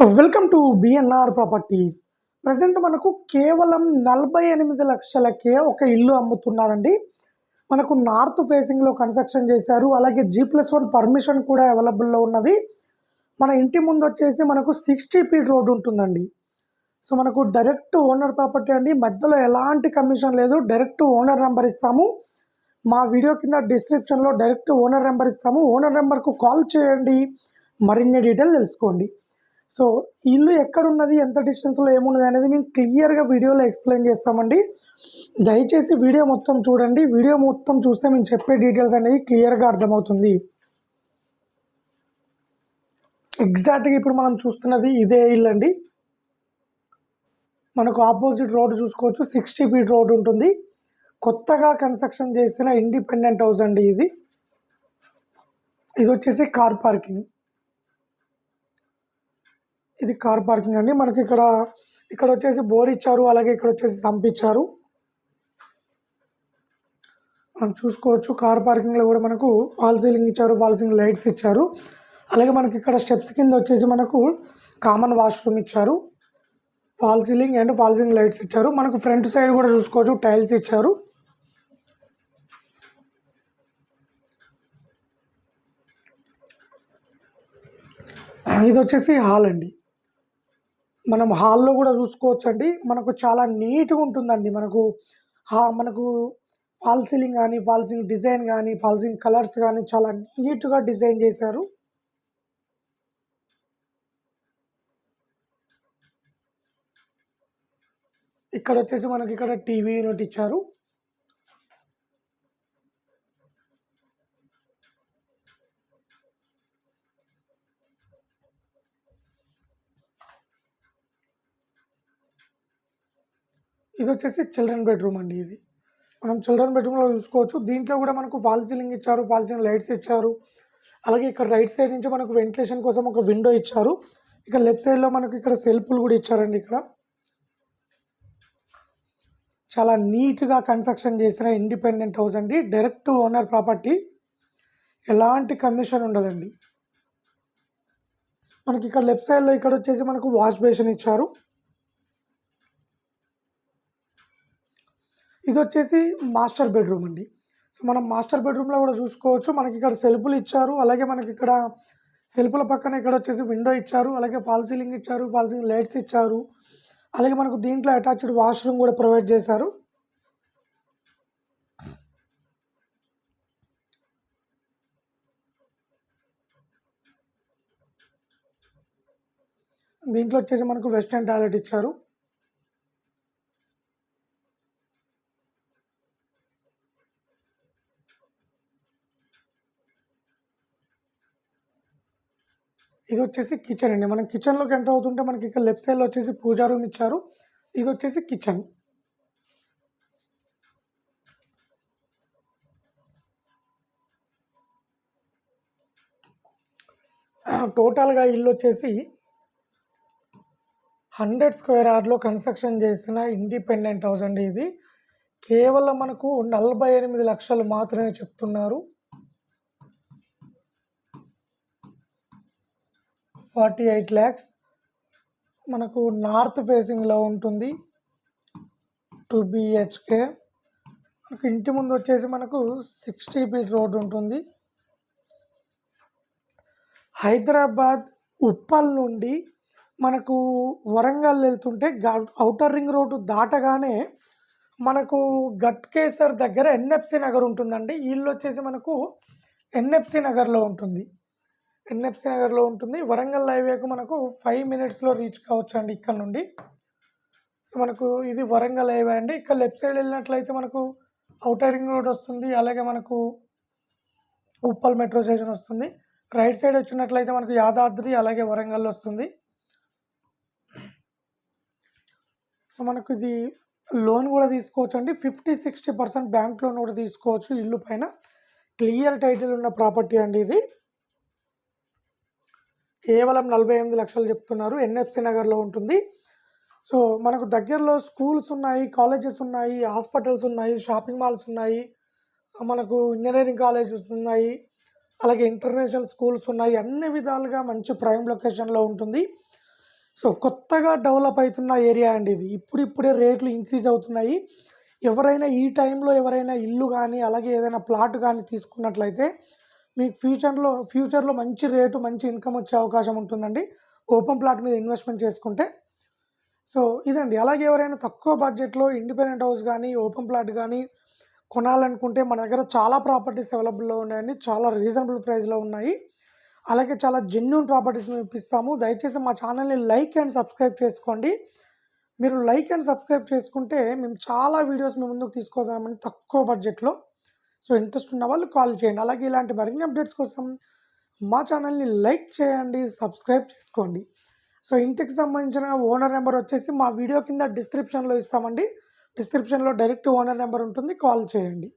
Welcome to BNR properties present మనకు కేవలం నలభై ఎనిమిది లక్షలకే ఒక ఇల్లు అమ్ముతున్నారండి. మనకు నార్త్ ఫేసింగ్లో కన్స్ట్రక్షన్ చేశారు. అలాగే జీ ప్లస్ వన్ పర్మిషన్ కూడా అవైలబుల్లో ఉన్నది. మన ఇంటి ముందు వచ్చేసి మనకు సిక్స్టీ ఫీట్ రోడ్ ఉంటుందండి. సో మనకు డైరెక్ట్ ఓనర్ ప్రాపర్టీ అండి. మధ్యలో ఎలాంటి కమిషన్ లేదు. డైరెక్ట్ ఓనర్ నెంబర్ ఇస్తాము. మా వీడియో కింద డిస్క్రిప్షన్లో డైరెక్ట్ ఓనర్ నెంబర్ ఇస్తాము. ఓనర్ నెంబర్కు కాల్ చేయండి. మరిన్ని డీటెయిల్ తెలుసుకోండి. సో ఇల్లు ఎక్కడున్నది ఎంత డిస్టెన్స్లో ఏమున్నది అనేది మేము క్లియర్గా వీడియోలో ఎక్స్ప్లెయిన్ చేస్తామండి. దయచేసి వీడియో మొత్తం చూడండి. వీడియో మొత్తం చూస్తే మేము చెప్పే డీటెయిల్స్ అనేది క్లియర్గా అర్థమవుతుంది. ఎగ్జాక్ట్గా ఇప్పుడు మనం చూస్తున్నది ఇదే ఇల్లు అండి. మనకు ఆపోజిట్ రోడ్ చూసుకోవచ్చు. సిక్స్టీ ఫీట్ రోడ్ ఉంటుంది. కొత్తగా కన్స్ట్రక్షన్ చేసిన ఇండిపెండెంట్ హౌస్ అండి ఇది. ఇది వచ్చేసి కార్ పార్కింగ్. ఇది కార్ పార్కింగ్ అండి. మనకి ఇక్కడ ఇక్కడ వచ్చేసి బోర్ ఇచ్చారు అలాగే ఇక్కడ వచ్చేసి సంపించారు మనం చూసుకోవచ్చు కార్ పార్కింగ్లో కూడా మనకు ఫాల్ సీలింగ్ ఇచ్చారు ఫాల్ సీలింగ్ లైట్స్ ఇచ్చారు. అలాగే మనకి ఇక్కడ స్టెప్స్ కింద వచ్చేసి మనకు కామన్ వాష్రూమ్ ఇచ్చారు. Fall ceiling and fall ceiling lights ఇచ్చారు. మనకు ఫ్రంట్ సైడ్ కూడా చూసుకోవచ్చు టైల్స్ ఇచ్చారు. ఇది వచ్చేసి హాల్ అండి. మనం హాల్లో కూడా చూసుకోవచ్చు అండి మనకు చాలా నీట్గా ఉంటుందండి. మనకు హా మనకు ఫాల్ సీలింగ్ కానీ ఫాల్ సీలింగ్ డిజైన్ కానీ ఫాల్ సీలింగ్ కలర్స్ కానీ చాలా నీట్గా డిజైన్ చేశారు. ఇక్కడ వచ్చేసి మనకి ఇక్కడ టీవీ యూనిట్ ఇచ్చారు. ఇది వచ్చేసి చిల్డ్రన్ బెడ్రూమ్ అండి ఇది. మనం చిల్డ్రన్ బెడ్రూమ్లో చూసుకోవచ్చు. దీంట్లో కూడా మనకు ఫాల్ సీలింగ్ ఇచ్చారు ఫాల్ సీలింగ్ లైట్స్ ఇచ్చారు. అలాగే ఇక్కడ రైట్ సైడ్ నుంచి మనకు వెంటిలేషన్ కోసం ఒక విండో ఇచ్చారు. ఇక లెఫ్ట్ సైడ్లో మనకు ఇక్కడ సెల్ఫ్లు కూడా ఇచ్చారండి ఇక్కడ. చాలా నీట్గా కన్స్ట్రక్షన్ చేసిన ఇండిపెండెంట్ హౌస్ అండి. డైరెక్ట్ ఓనర్ ప్రాపర్టీ ఎలాంటి కమిషన్ ఉండదండి. మనకి ఇక్కడ లెఫ్ట్ సైడ్లో ఇక్కడ వచ్చేసి మనకు వాష్ బేసిన్ ఇచ్చారు. ఇది వచ్చేసి మాస్టర్ బెడ్రూమ్ అండి. సో మనం మాస్టర్ బెడ్రూమ్లో కూడా చూసుకోవచ్చు. మనకి ఇక్కడ సెల్ఫ్లు ఇచ్చారు. అలాగే మనకి ఇక్కడ సెల్ఫ్ల పక్కన ఇక్కడ వచ్చేసి విండో ఇచ్చారు. అలాగే ఫాల్ సీలింగ్ ఇచ్చారు. ఫాల్ సీలింగ్ లైట్స్ ఇచ్చారు. అలాగే మనకు దీంట్లో అటాచ్డ్ వాష్రూమ్ కూడా ప్రొవైడ్ చేశారు. దీంట్లో వచ్చేసి మనకు వెస్టర్న్ టాయిలెట్ ఇచ్చారు. ఇది వచ్చేసి కిచెన్ అండి. మనం కిచెన్లోకి ఎంటర్ అవుతుంటే మనకి ఇక్కడ లెఫ్ట్ సైడ్లో వచ్చేసి పూజా రూమ్ ఇచ్చారు. ఇది వచ్చేసి కిచెన్ టోటల్గా ఇల్లు వచ్చేసి హండ్రెడ్ స్క్వేర్ యార్డ్లో కన్స్ట్రక్షన్ చేసిన ఇండిపెండెంట్ హౌస్ అండి ఇది. కేవలం మనకు నలభై ఎనిమిది లక్షలు మాత్రమే చెప్తున్నారు. ఫార్టీ ఎయిట్ ల్యాక్స్ మనకు నార్త్ ఫేసింగ్లో ఉంటుంది. టూ బిహెచ్కే మనకు ఇంటి ముందు వచ్చేసి మనకు సిక్స్టీ ఫీట్ రోడ్ ఉంటుంది. హైదరాబాద్ ఉప్పల్ నుండి మనకు వరంగల్ వెళ్తుంటే అవుటర్ రింగ్ రోడ్డు దాటగానే మనకు గట్కేసర్ దగ్గర ఎన్ఎఫ్సి నగర్ ఉంటుందండి. వీళ్ళు వచ్చేసి మనకు ఎన్ఎఫ్సి నగర్లో ఉంటుంది. ఎన్ఎఫ్సి నగర్లో ఉంటుంది. వరంగల్ హైవేకు మనకు ఫైవ్ మినిట్స్లో రీచ్ కావచ్చు అండి ఇక్కడ నుండి. సో మనకు ఇది వరంగల్ హైవే అండి. ఇక్కడ లెఫ్ట్ సైడ్ వెళ్ళినట్లయితే మనకు అవుటర్ రింగ్ రోడ్ వస్తుంది. అలాగే మనకు ఉప్పల్ మెట్రో స్టేషన్ వస్తుంది. రైట్ సైడ్ వచ్చినట్లయితే మనకు యాదాద్రి అలాగే వరంగల్ వస్తుంది. సో మనకు ఇది లోన్ కూడా తీసుకోవచ్చు అండి fifty sixty percent bank loan కూడా తీసుకోవచ్చు ఇల్లు పైన. క్లియర్ టైటిల్ ఉన్న ప్రాపర్టీ అండి ఇది. కేవలం నలభై ఎనిమిది లక్షలు చెప్తున్నారు. ఎన్ఎఫ్సి నగర్లో ఉంటుంది. సో మనకు దగ్గరలో స్కూల్స్ ఉన్నాయి కాలేజెస్ ఉన్నాయి హాస్పిటల్స్ ఉన్నాయి షాపింగ్ మాల్స్ ఉన్నాయి మనకు ఇంజనీరింగ్ కాలేజెస్ ఉన్నాయి అలాగే ఇంటర్నేషనల్ స్కూల్స్ ఉన్నాయి. అన్ని విధాలుగా మంచి ప్రైమ్ లొకేషన్లో ఉంటుంది. సో కొత్తగా డెవలప్ అవుతున్న ఏరియా అండి ఇది. ఇప్పుడిప్పుడే రేట్లు ఇంక్రీజ్ అవుతున్నాయి. ఎవరైనా ఈ టైంలో ఎవరైనా ఇల్లు కానీ అలాగే ఏదైనా ప్లాట్ కానీ తీసుకున్నట్లయితే మీకు ఫ్యూచర్లో ఫ్యూచర్లో మంచి రేటు మంచి ఇన్కమ్ వచ్చే అవకాశం ఉంటుందండి. ఓపెన్ ప్లాట్ మీద ఇన్వెస్ట్మెంట్ చేసుకుంటే. సో ఇదండి. అలాగే ఎవరైనా తక్కువ బడ్జెట్లో ఇండిపెండెంట్ హౌస్ కానీ ఓపెన్ ప్లాట్ కానీ కొనాలనుకుంటే మన దగ్గర చాలా ప్రాపర్టీస్ అవైలబుల్లో ఉన్నాయండి. చాలా రీజనబుల్ ప్రైస్లో ఉన్నాయి. అలాగే చాలా జెన్యున్ ప్రాపర్టీస్ మేము ఇప్పిస్తాము. దయచేసి మా ఛానల్ని లైక్ అండ్ సబ్స్క్రైబ్ చేసుకోండి. మీరు లైక్ అండ్ సబ్స్క్రైబ్ చేసుకుంటే మేము చాలా వీడియోస్ మీ ముందుకు తీసుకొస్తామని తక్కువ బడ్జెట్లో. సో ఇంట్రెస్ట్ ఉన్న వాళ్ళు కాల్ చేయండి. అలాగే ఇలాంటి మరిన్ని అప్డేట్స్ కోసం మా ఛానల్ని లైక్ చేయండి సబ్స్క్రైబ్ చేసుకోండి. సో ఇంటికి సంబంధించిన ఓనర్ నెంబర్ వచ్చేసి మా వీడియో కింద డిస్క్రిప్షన్లో ఇస్తామండి. డిస్క్రిప్షన్లో డైరెక్ట్ ఓనర్ నెంబర్ ఉంటుంది కాల్ చేయండి.